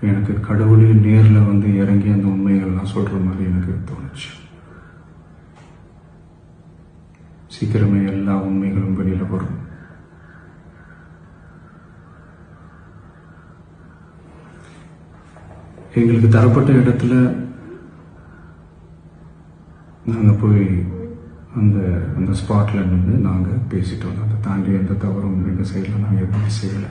எனக்கு கடவுளே நேரில் வந்து இறங்கி அந்த உண்மைகள்லாம் சொல்கிற மாதிரி எனக்கு தோணுச்சு. சீக்கிரமே எல்லா உண்மைகளும் வெளியில் வரும். எங்களுக்கு தரப்பட்ட இடத்துல நாங்கள் போய் அந்த அந்த ஸ்பாட்ல நின்று நாங்கள் பேசிட்டு வந்தோம் அதை தாண்டி எந்த தவறும் எங்கள் சைடில் நாங்கள் எதுவுமே செய்யலை.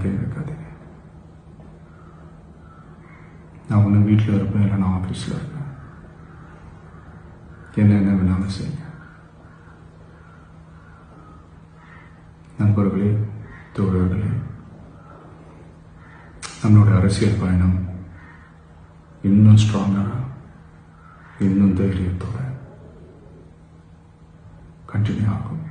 அவங்க மேலே வைக்காதீங்க நான் ஒன்று வீட்டில் இருப்பேன் இல்லை நான் ஆஃபீஸில் இருப்பேன். என்ன என்ன வேணாலும் செய்யுங்க. நண்பர்களே தோழர்களே நம்மளுடைய அரசியல் பயணம் இன்னும் ஸ்ட்ராங்காக இன்னும் தைரியத்தோட கண்டினியூ ஆகும்.